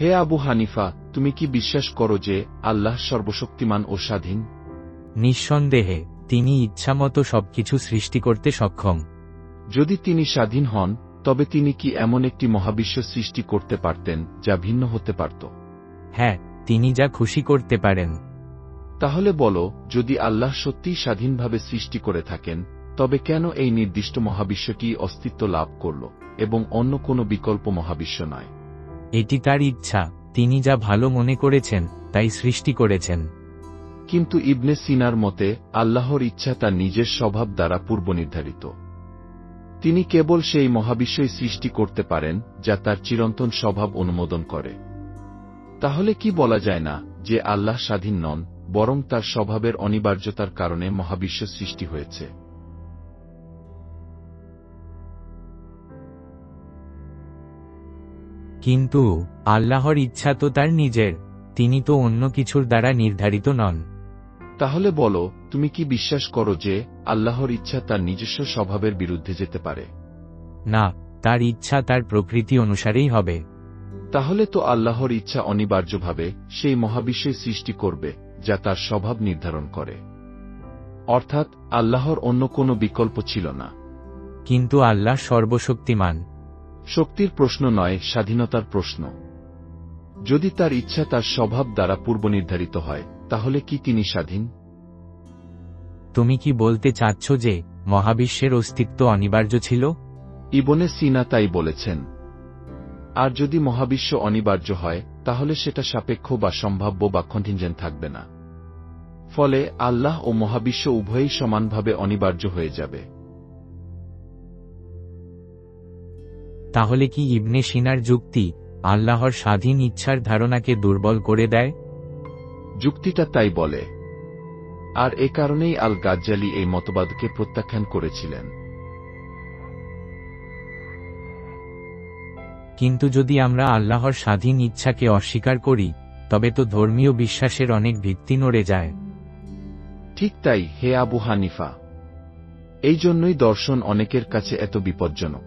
হে আবু হানিফা তুমি কি বিশ্বাস করো যে আল্লাহ সর্বশক্তিমান ও স্বাধীন? নিঃসন্দেহে তিনি ইচ্ছামতো সবকিছু সৃষ্টি করতে সক্ষম। যদি তিনি স্বাধীন হন তবে তিনি কি এমন একটি মহাবিশ্ব সৃষ্টি করতে পারতেন যা ভিন্ন হতে পারত? হ্যাঁ তিনি যা খুশি করতে পারেন। তাহলে বলো যদি আল্লাহ সত্যিই স্বাধীনভাবে সৃষ্টি করে থাকেন তবে কেন এই নির্দিষ্ট মহাবিশ্বটি অস্তিত্ব লাভ করল এবং অন্য কোনো বিকল্প মহাবিশ্ব নয়? এটি তার ইচ্ছা, তিনি যা ভালো মনে করেছেন, তাই সৃষ্টি করেছেন। কিন্তু ইবনে সিনার মতে, আল্লাহর ইচ্ছা তার নিজের স্বভাব দ্বারা পূর্বনির্ধারিত। তিনি কেবল সেই মহাবিশ্বই সৃষ্টি করতে পারেন, যা তার চিরন্তন স্বভাব অনুমোদন করে। তাহলে কি বলা যায় না, যে আল্লাহ স্বাধীন নন, বরং তার স্বভাবের অনিবার্যতার কারণে মহাবিশ্ব সৃষ্টি হয়েছে? কিন্তু আল্লাহর ইচ্ছা তো তার নিজের তিনি তো অন্য কিছুর দ্বারা নির্ধারিত নন। তাহলে বলো তুমি কি বিশ্বাস করো যে আল্লাহর ইচ্ছা তার নিজস্ব স্বভাবের বিরুদ্ধে যেতে পারে? না তার ইচ্ছা তার প্রকৃতি অনুসারেই হবে। তাহলে তো আল্লাহর ইচ্ছা অনিবার্যভাবে সেই মহাবিশ্বের সৃষ্টি করবে যা তার স্বভাব নির্ধারণ করে। অর্থাৎ আল্লাহর অন্য কোনো বিকল্প ছিল না। কিন্তু আল্লাহ সর্বশক্তিমান। শক্তির প্রশ্ন নয় স্বাধীনতার প্রশ্ন। যদি তার ইচ্ছা তার স্বভাব দ্বারা পূর্বনির্ধারিত হয় তাহলে কি তিনি স্বাধীন? তুমি কি বলতে চাচ্ছ যে মহাবিশ্বের অস্তিত্ব অনিবার্য ছিল? ইবনে সিনা তাই বলেছেন। আর যদি মহাবিশ্ব অনিবার্য হয় তাহলে সেটা সাপেক্ষ বা সম্ভাব্য বা কন্টিনজেন্ট থাকবে না। ফলে আল্লাহ ও মহাবিশ্ব উভয়ই সমানভাবে অনিবার্য হয়ে যাবে। তাহলে কি ইবনে সিনার যুক্তি আল্লাহর স্বাধীন ইচ্ছার ধারণাকে দুর্বল করে দেয়? যুক্তিটা তাই বলে আর এ কারণেই আল গাজ্জালি এই মতবাদকে প্রত্যাখ্যান করেছিলেন। কিন্তু যদি আমরা আল্লাহর স্বাধীন ইচ্ছাকে অস্বীকার করি তবে তো ধর্মীয় বিশ্বাসের অনেক ভিত্তি নড়ে যায়। ঠিক তাই হে আবু হানিফা এই জন্যই দর্শন অনেকের কাছে এত বিপজ্জনক।